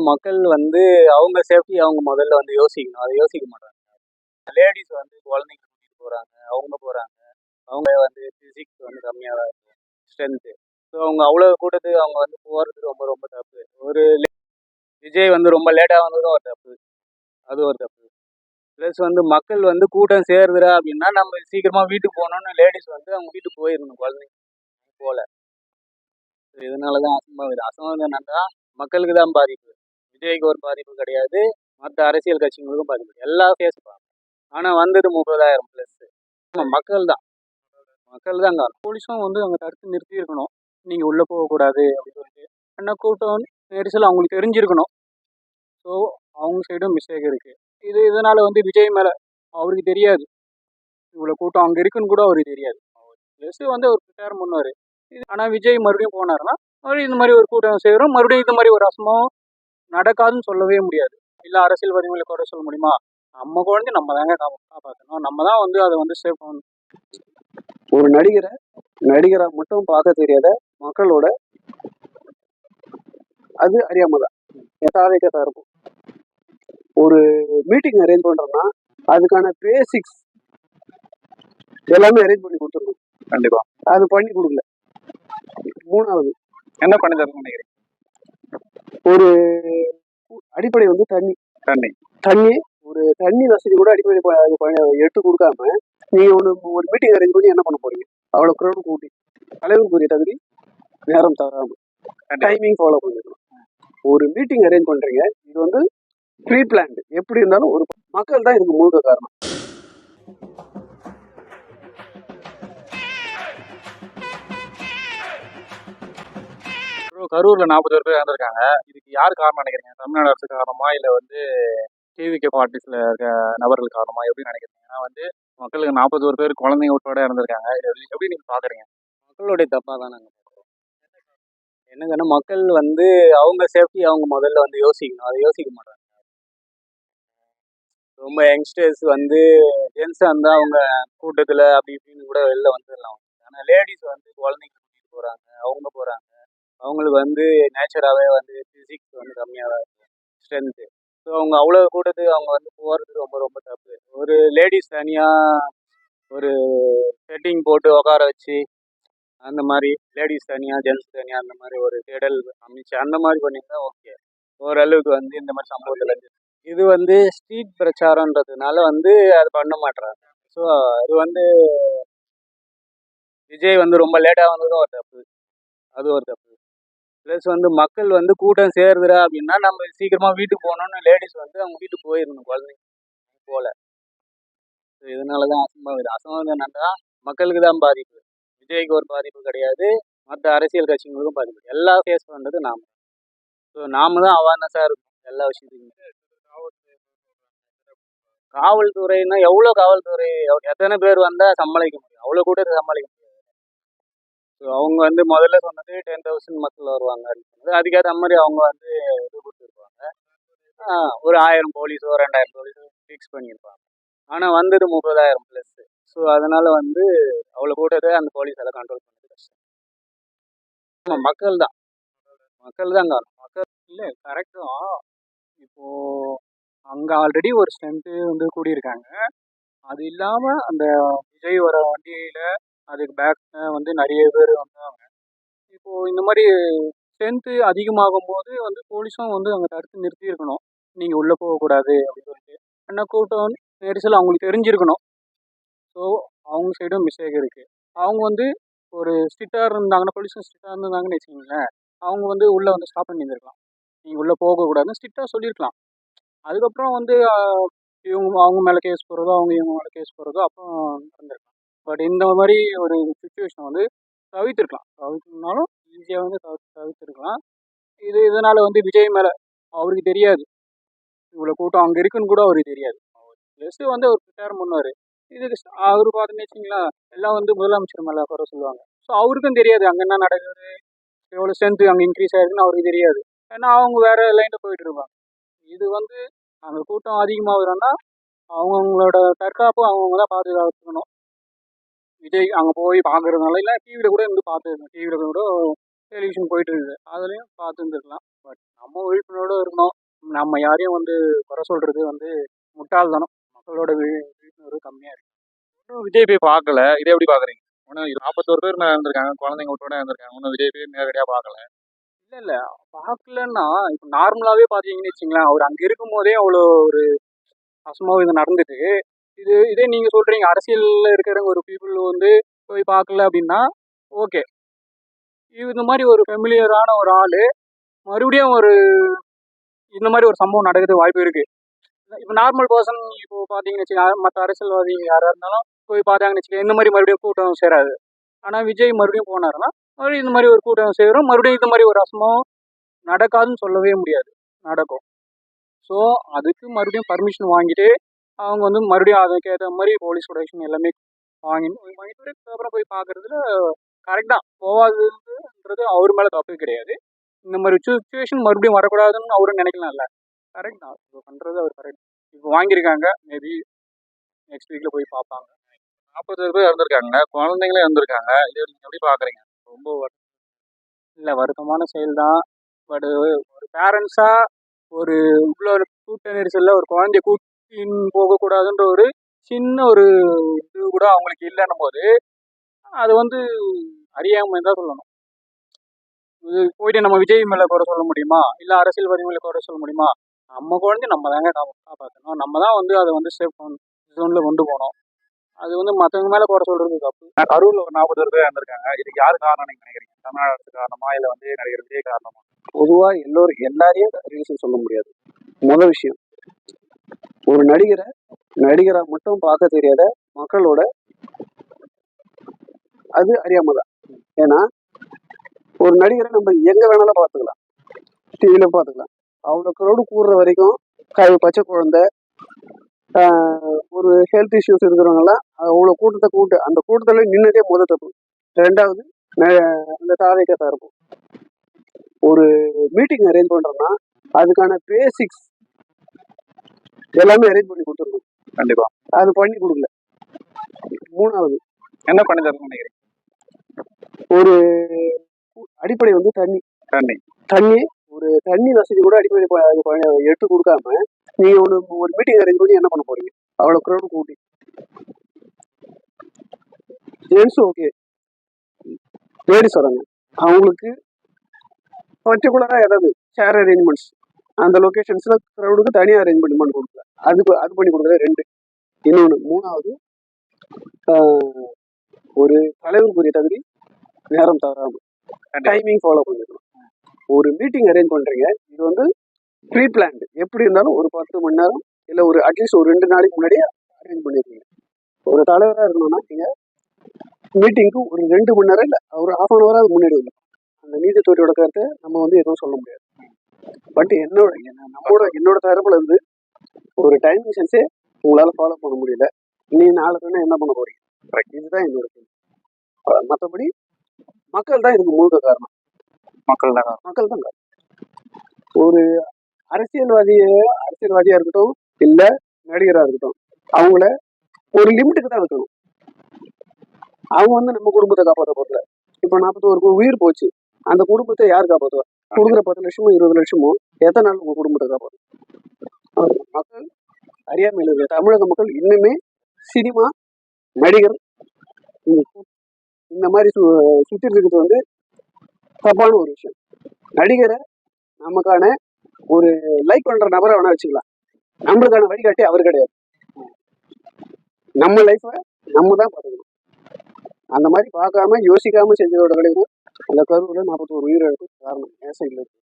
என்னன்னா மக்கள் வந்து அவங்க சேஃப்டி அவங்க முதல்ல வந்து யோசிக்கணும். அதை யோசிக்க மாட்டாங்க. லேடிஸ் வந்து குழந்தைங்க கூட்டிட்டு போறாங்க அவங்க போறாங்க. அவங்க வந்து பிசிக்ஸ் வந்து கம்மியாக தான் இருக்கு ஸ்ட்ரென்த்து ஸோ அவங்க அவ்வளோ கூட்டத்துக்கு அவங்க வந்து போகிறது ரொம்ப ரொம்ப தப்பு. ஒரு விஜய் வந்து ரொம்ப லேட்டாக வந்ததும் ஒரு தப்பு. அது ஒரு தப்பு. ப்ளஸ் வந்து மக்கள் வந்து கூட்டம் சேருதுடா அப்படின்னா நம்ம சீக்கிரமாக வீட்டுக்கு போகணும்னு லேடிஸ் வந்து அவங்க வீட்டுக்கு போயிடணும் குழந்தைங்க. போல. இதனால தான் அசம்பாவிதம். அசம்பாவிதம் என்னன்னா மக்களுக்கு தான் பாதிப்பு. விஜய்க்கு ஒரு பாதிப்பு கிடையாது. மற்ற அரசியல் கட்சிங்களுக்கும் பாதிப்பு எல்லாம் பேசுவாங்க ஆனால் வந்தது முப்பதாயிரம் ப்ளஸ் மக்கள் தான். மக்கள் தான் காரணம். போலீஸும் வந்து அங்கே தடுத்து நிறுத்தி இருக்கணும் நீங்கள் உள்ளே போகக்கூடாது அப்படின்னு சொல்லிட்டு. ஏன்னா கூட்டம் நெரிசல் அவங்களுக்கு தெரிஞ்சிருக்கணும். ஸோ அவங்க சைடும் மிஸ்டேக் இருக்குது இது இதனால் வந்து விஜய் மேலே அவருக்கு தெரியாது. இவ்வளோ கூட்டம் அங்கே இருக்குன்னு கூட அவருக்கு தெரியாது. ப்ளஸ் வந்து அவர் ப்ரிப்பேர் பண்ணுவார். இது ஆனால் விஜய் மறுபடியும் போனாருன்னா மறுபடியும் இந்த மாதிரி ஒரு கூட்டம் சேரும். மறுபடியும் இந்த மாதிரி ஒரு அசமம் நடக்காதுன்னு சொல்லவே முடியாது. இல்லை அரசியல்வாதிகளை குறை சொல்ல முடியுமா? நம்ம குழந்தை நம்ம தாங்க காப்பா- காப்பாற்றணும் நம்ம தான் வந்து அதை வந்து சேவ் பண்ணணும். ஒரு நடிகரை நடிகரா மட்டும் பார்க்க தெரியாத மக்களோட அது அறியாம தான். எதாவேக்கா இருக்கும். ஒரு மீட்டிங் அரேஞ்ச் பண்றோம்னா அதுக்கான பேசிக்ஸ் எல்லாமே அரேஞ்ச் பண்ணி கொடுத்துருக்கோம் கண்டிப்பாக அது பண்ணி கொடுக்கல. மூணாவது என்ன பண்ணி தரணும்னு நினைக்கிறீங்க? ஒரு அடிப்படை வந்து தண்ணி. தண்ணி. தண்ணி ஒரு தண்ணி வசதி கூட அடிப்படை எடுத்து கொடுக்காம நீங்க ஒன்று ஒரு மீட்டிங் அரேஞ்ச் பண்ணி என்ன பண்ண போறீங்க? அவ்வளவு க்ரௌட் கூட்டி. தலைவருக்குரிய தகுதி நேரம் தவறாம டைமிங் ஃபாலோ பண்ணிக்கணும். ஒரு மீட்டிங் அரேஞ்ச் பண்றீங்க இது வந்து ப்ரீ பிளான்டு எப்படி இருந்தாலும் ஒரு மக்கள் தான் இதுக்கு முழுக்க காரணம். கரூரில் நாற்பது பேர் இறந்துருக்காங்க. இதுக்கு யார் காரணம் நினைக்கிறீங்க? தமிழ்நாடு அரசு காரணமா இல்லை வந்து டிவிகே பார்ட்டிஸ்ல இருக்க நபர்கள் காரணமா? எப்படி நினைக்கிறீங்க? ஏன்னா வந்து மக்களுக்கு நாற்பது ஒரு பேர் குழந்தைங்க உட்பட இறந்துருக்காங்க. எப்படி- நீங்க நீங்கள் மக்களுடைய தப்பாக தான் நாங்கள் என்னங்கன்னா மக்கள் வந்து அவங்க சேஃப்டி அவங்க முதல்ல வந்து யோசிக்கணும். அதை யோசிக்க மாட்டாங்க. ரொம்ப யங்ஸ்டர்ஸ் வந்து ஜென்ஸாக இருந்தால் அவங்க கூட்டத்தில் அப்படி இப்படின்னு கூட வெளில வந்துடலாம். ஆனால் லேடிஸ் வந்து குழந்தைங்க கூட்டிகிட்டு போகிறாங்க அவங்க போகிறாங்க அவங்களுக்கு வந்து நேச்சராகவே வந்து ஃபிசிக்ஸ் வந்து கம்மியாக தான் இருக்குது ஸ்ட்ரென்த்து ஸோ அவங்க அவ்வளோ கூட்டத்துக்கு அவங்க வந்து போகிறது ரொம்ப ரொம்ப தப்பு ஒரு லேடிஸ் தனியாக ஒரு செட்டிங் போட்டு உட்கார வச்சு அந்த மாதிரி லேடிஸ் தனியாக ஜென்ஸ் தனியாக அந்த மாதிரி ஒரு தேடல் அமைச்சு அந்த மாதிரி பண்ணியிருந்தா ஓகே ஓரளவுக்கு வந்து இந்த மாதிரி சம்பவத்தில் இது வந்து ஸ்ட்ரீட் பிரச்சாரன்றதுனால வந்து அது பண்ண மாட்றாங்க. ஸோ அது வந்து விஜய் வந்து ரொம்ப லேட்டாக வந்ததும் ஒரு தப்பு. அது ஒரு தப்பு. ப்ளஸ் வந்து மக்கள் வந்து கூட்டம் சேருதுடா அப்படின்னா நம்ம சீக்கிரமாக வீட்டுக்கு போகணும்னு லேடிஸ் வந்து அவங்க வீட்டுக்கு போயிடணும் குழந்தைங்க போல. ஸோ இதனால தான் அசம்பாவிதம் அசம்பாவிதம் என்னன்னா மக்களுக்கு தான் பாதிப்பு. விஜய்க்கு ஒரு பாதிப்பு கிடையாது. மற்ற அரசியல் கட்சிங்களுக்கும் பாதிப்பு. எல்லா எல்லாம் ஃபேஸ் பண்ணுறது நாம. ஸோ நாம தான் அவேர்னஸாக இருக்கும் எல்லா விஷயத்துக்குமே. காவல்துறைன்னா எவ்வளோ காவல்துறை எத்தனை பேர் வந்தால் சமாளிக்க முடியும்? அவ்வளோ கூட சமாளிக்க முடியாது. அவங்க வந்து முதல்ல சொன்னது டென் தௌசண்ட் மக்கள் வருவாங்க அப்படின்னு சொன்னது அதுக்கேற்ற மாதிரி அவங்க வந்து இது கொடுத்துருப்பாங்க. ஒரு ஆயிரம் போலீஸோ ரெண்டாயிரம் போலீஸோ ஃபிக்ஸ் பண்ணியிருப்பாங்க ஆனால் வந்தது முப்பதாயிரம் ப்ளஸ் ஸோ அதனால வந்து அவ்வளோ கூட்டத்தை அந்த போலீஸ் எல்லாம் கண்ட்ரோல் பண்ணது கஷ்டம். ஆமாம் மக்கள் தான். மக்கள் தான் காரணம். மக்கள் இல்லை கரெக்டு தான். இப்போது அங்கே ஆல்ரெடி ஒரு ஸ்ட்ரென்த்து வந்து கூடியிருக்காங்க. அது இல்லாமல் அந்த விஜய் வர வண்டியில் அதுக்கு பேக் வந்து நிறைய பேர் வந்தாங்க. இப்போது இந்த மாதிரி ஸ்ட்ரென்த்து அதிகமாகும் போது வந்து போலீஸும் வந்து அங்கே தடுத்து நிறுத்தியிருக்கணும். நீங்கள் உள்ளே போகக்கூடாது அப்படின்னு சொல்லிட்டு. ஏன்னா கூட்டம் நெரிசல் அவங்களுக்கு தெரிஞ்சிருக்கணும். ஸோ அவங்க சைடும் மிஸ்டேக் இருக்குது அவங்க வந்து ஒரு ஸ்ட்ரிக்டாக இருந்தாங்கன்னா போலீஸும் ஸ்ட்ரிக்டாக இருந்தாங்கன்னு வச்சுக்கோங்களேன் அவங்க வந்து உள்ளே வந்து ஸ்டாப் பண்ணி இருந்திருக்கலாம் நீங்கள் உள்ளே போகக்கூடாதுன்னு ஸ்ட்ரிக்டாக சொல்லியிருக்கலாம். அதுக்கப்புறம் வந்து இவங்க அவங்க மேலே கேஸ் போகிறதோ அவங்க இவங்க மேலே கேஸ் போகிறதோ அப்புறம் நடந்திருக்கலாம். பட் இந்த மாதிரி ஒரு சுச்சுவேஷன் வந்து தவிர்த்திருக்கலாம். தவிர்த்துனாலும் ஈஸியாக வந்து தவிர்த்து தவிர்த்துருக்கலாம். இது இதனால் வந்து விஜய் மேலே அவருக்கு தெரியாது. இவ்வளோ கூட்டம் அங்கே இருக்குன்னு கூட அவருக்கு தெரியாது. ஜஸ்ட் வந்து அவர் ப்ரிப்பேர் பண்ணுவார். இதுக்கு அவர் பார்த்தோன்னு வச்சிங்களா எல்லாம் வந்து முதலமைச்சர் மேலே குறை சொல்லுவாங்க. ஸோ அவருக்கும் தெரியாது அங்கே என்ன நடக்குது எவ்வளோ ஸ்ட்ரென்த்து அங்கே இன்க்ரீஸ் ஆயிருக்குன்னு அவருக்கு தெரியாது. ஏன்னா அவங்க வேறு லைனில் போயிட்டு இருப்பாங்க. இது வந்து அங்கே கூட்டம் அதிகமாகுதுன்னா அவங்கவுங்களோட தற்காப்பு அவங்கவுங்க தான் பாதுகாத்துக்கணும் விஜய் அங்கே போய் பார்க்கறதுனால இல்லை டிவியில் கூட இருந்து பார்த்துருக்கோம் டிவியில் கூட டெலிவிஷன் போயிட்டு இருக்குது அதுலேயும் பார்த்துருந்துருக்கலாம் பட் நம்ம விழிப்புணர்வோடு இருக்கணும் நம்ம யாரையும் வந்து குறை சொல்கிறது வந்து முட்டாள்தனம். மக்களோட விழிப்புணர்வு கம்மியாக இருக்குது இன்னும் விஜய் போய் பார்க்கல இதை எப்படி பார்க்குறீங்க இன்னும் நாற்பத்தோரு பேர் மேல இருந்திருக்காங்க. குழந்தைங்க விட்டோட இருந்திருக்காங்க. இன்னும் விஜய் போய் நேரடியாக பார்க்கல இல்லை இல்லை. பார்க்கலன்னா இப்போ நார்மலாகவே பார்த்தீங்கன்னு வச்சுங்களேன் அவர் அங்கே இருக்கும்போதே அவ்வளோ ஒரு அசம்பாவிதம் நடந்துட்டு இது இதே நீங்கள் சொல்கிறீங்க அரசியலில் இருக்கிறவங்க ஒரு பீப்புள் வந்து போய் பார்க்கல அப்படின்னா ஓகே இந்த மாதிரி ஒரு ஃபெமிலியரான ஒரு ஆள் மறுபடியும் ஒரு இந்த மாதிரி ஒரு சம்பவம் நடக்கிறது வாய்ப்பு இருக்குது இப்போ நார்மல் பர்சன் இப்போ பார்த்தீங்கன்னு வச்சுக்கோங்க மற்ற அரசியல்வாதிங்க யாராக இருந்தாலும் போய் பார்த்தாங்கன்னு வச்சுக்கோங்க இந்த மாதிரி மறுபடியும் கூட்டம் சேராது. ஆனால் விஜய் மறுபடியும் போனாருன்னா மறுபடியும் இந்த மாதிரி ஒரு கூட்டம் சேரும் மறுபடியும் இந்த மாதிரி ஒரு அசம்பவம் நடக்காதுன்னு சொல்லவே முடியாது. நடக்கும். ஸோ அதுக்கு மறுபடியும் பர்மிஷன் வாங்கிட்டு அவங்க வந்து மறுபடியும் அதுக்கேற்ற மாதிரி போலீஸ் ப்ரொடெக்ஷன் எல்லாமே வாங்கி வாங்கிட்டு அப்புறம் போய் பார்க்குறதுல கரெக்ட் தான். போகாதுன்றது அவர் மேலே தப்பு கிடையாது. இந்த மாதிரி சுச்சுவேஷன் மறுபடியும் வரக்கூடாதுன்னு அவரும் நினைக்கலாம்ல கரெக்ட் தான். இப்போ பண்ணுறது அவர் கரெக்ட் இப்போ வாங்கியிருக்காங்க மேபி நெக்ஸ்ட் வீக்கில் போய் பார்ப்பாங்க. நாற்பத்தோரு பேர் இறந்துருக்காங்க குழந்தைங்களும் இறந்துருக்காங்க. இதை நீங்கள் எப்படி பார்க்குறீங்க ரொம்ப வருத்தம். இல்லை வருத்தமான செயல் தான். பட் ஒரு பேரண்ட்ஸாக ஒரு இவ்வளோ ஒரு கூட்ட நெரிசலில் ஒரு குழந்தைய கூட்டின்னு போகக்கூடாதுன்ற ஒரு சின்ன ஒரு இது கூட அவங்களுக்கு இல்லைன்னும் போது அது வந்து அறியாமல் தான் சொல்லணும். இது போயிட்டு நம்ம விஜய் மேலே குறை சொல்ல முடியுமா? இல்லை அரசியல்வாதி மேலே குறை சொல்ல முடியுமா? நம்ம குழந்தைய நம்ம தாங்க காப்பா காப்பாற்றணும் நம்ம தான் வந்து அதை வந்து சேஃப் ஜோனில் கொண்டு போகணும். அது வந்து மற்றவங்க மேலே குறை சொல்கிறது தப்பு. கரூர்ல ஒரு நாற்பத்தோரு பேர் இறந்திருக்காங்க. இதுக்கு யாரு காரணம் நீங்க நினைக்கிறீங்க? தமிழ்நாடு அரசு காரணமா? இல்ல வந்து நடிகர் விஜய் காரணமா? பொதுவா எல்லோரும் எல்லாரையும் ரீசன் சொல்ல முடியாது. முதல் விஷயம் ஒரு நடிகரை நடிகரா மட்டும் பார்க்க தெரியாத மக்களோட அது அறியாம தான் ஏன்னா ஒரு நடிகரை நம்ம எங்க வேணாலும் பார்த்துக்கலாம். டிவியில பார்த்துக்கலாம். அவ்வளோ க்ரௌடு கூடுற வரைக்கும் கை பச்சை குழந்தை ஒரு ஹெல்த் இஷ்யூஸ் இருக்கிறவங்கலாம் அவ்வளோ கூட்டத்தை கூட்டு அந்த கூட்டத்தில் நின்னதே முத தப்பு. ரெண்டாவது அந்த தாரைக்கத்தான் இருக்கும். ஒரு மீட்டிங் அரேஞ்ச் பண்ணுறோம்னா அதுக்கான பேசிக்ஸ் எல்லாமே அரேஞ்ச் பண்ணி கொடுத்துருக்கோம் கண்டிப்பா. அது பண்ணி கொடுக்கல. மூணாவது. என்ன பண்ணி தரணும்னு நினைக்கிறீங்க? ஒரு அடிப்படை வந்து தண்ணி. தண்ணி. தண்ணி ஒரு தண்ணி வசதி கூட அடிப்படை எடுத்து கொடுக்காம நீங்க ஒன்று ஒரு மீட்டிங் அரேஞ்ச் பண்ணி என்ன பண்ண போறீங்க? அவ்வளோ க்ரௌடு கூட்டி. ஜென்ஸ் ஓகே லேடிஸ் வராங்க. அவங்களுக்கு பர்டிகுலராக ஏதாவது சேர் அரேஞ்ச்மெண்ட்ஸ் அந்த லொக்கேஷன்ஸ்ல க்ரௌடுக்கு தனியாக அரேஞ்ச்மெண்ட் பண்ணி கொடுக்கல. அதுக்கு அது பண்ணி கொடுக்குறது ரெண்டு. இன்னொன்று மூணாவது ஒரு தலைவருக்குரிய தகுதி நேரம் தவறாமல் டைமிங் ஃபாலோ பண்ணிக்கணும். ஒரு மீட்டிங் அரேஞ்ச் பண்றீங்க இது வந்து ப்ரீ பிளான்டு எப்படி இருந்தாலும் ஒரு பத்து மணி நேரம் இல்லை ஒரு அட்லீஸ்ட் ஒரு ரெண்டு நாளைக்கு முன்னாடியே அரேஞ்ச் பண்ணிருக்கீங்க ஒரு தலைவராக இருக்கணும்னா நீங்க மீட்டிங்க்கு ஒரு ரெண்டு மணி நேரம் இல்லை ஒரு ஹாஃப் அன் ஹவராக முன்னாடி வரணும் அந்த நீதித்துறையோட கருத்தை நம்ம வந்து எதுவும் சொல்ல முடியாது. பட் என்னோட என்ன- நம்மளோட என்னோட தரப்புல இருந்து ஒரு டைமிங் சென்ஸே உங்களால ஃபாலோ பண்ண முடியல. நீ நாளைக்கு வேணா என்ன பண்ண போறீங்க? இதுதான் என்னோட கேள்வி. மற்றபடி மக்கள் தான் இதுக்கு முழுக்க காரணம். மக்கள் தான் மக்கள் தான் காரணம். ஒரு அரசியல்வாதிய அரசியல்வாதியா இருக்கட்டும் இல்ல நடிகரா இருக்கட்டும் அவங்கள ஒரு லிமிட்டுக்கு தான் வைக்கணும். அவங்க வந்து நம்ம குடும்பத்தை காப்பாற்ற போறல இப்ப நாற்பத்தோரு உயிர் போச்சு. அந்த குடும்பத்தை யார் காப்பாற்றுவா கொடுக்குற பத்து லட்சமோ இருபது லட்சமோ எத்தனை நாள் உங்க குடும்பத்துக்கு காப்பாற்றும் மக்கள் அறியாமையில் இருக்கிற தமிழக மக்கள் இன்னுமே சினிமா நடிகர் இந்த மாதிரி சு- சுற்றிட்டு இருக்கிறது வந்து தப்பான ஒரு விஷயம். நடிகரை நமக்கான ஒரு லைக் பண்ற நபரை வேணா வச்சுக்கலாம். நம்மளுக்கான வழிகாட்டி அவர் கிடையாது. நம்ம லைஃப்பை நம்ம தான் பார்த்துக்கணும். அந்த மாதிரி பார்க்காம யோசிக்காம செஞ்சதோட விளைவு அந்த கருவில் நாற்பத்தோரு உயிரிழப்பு காரணம். என் சைடில் இருக்கு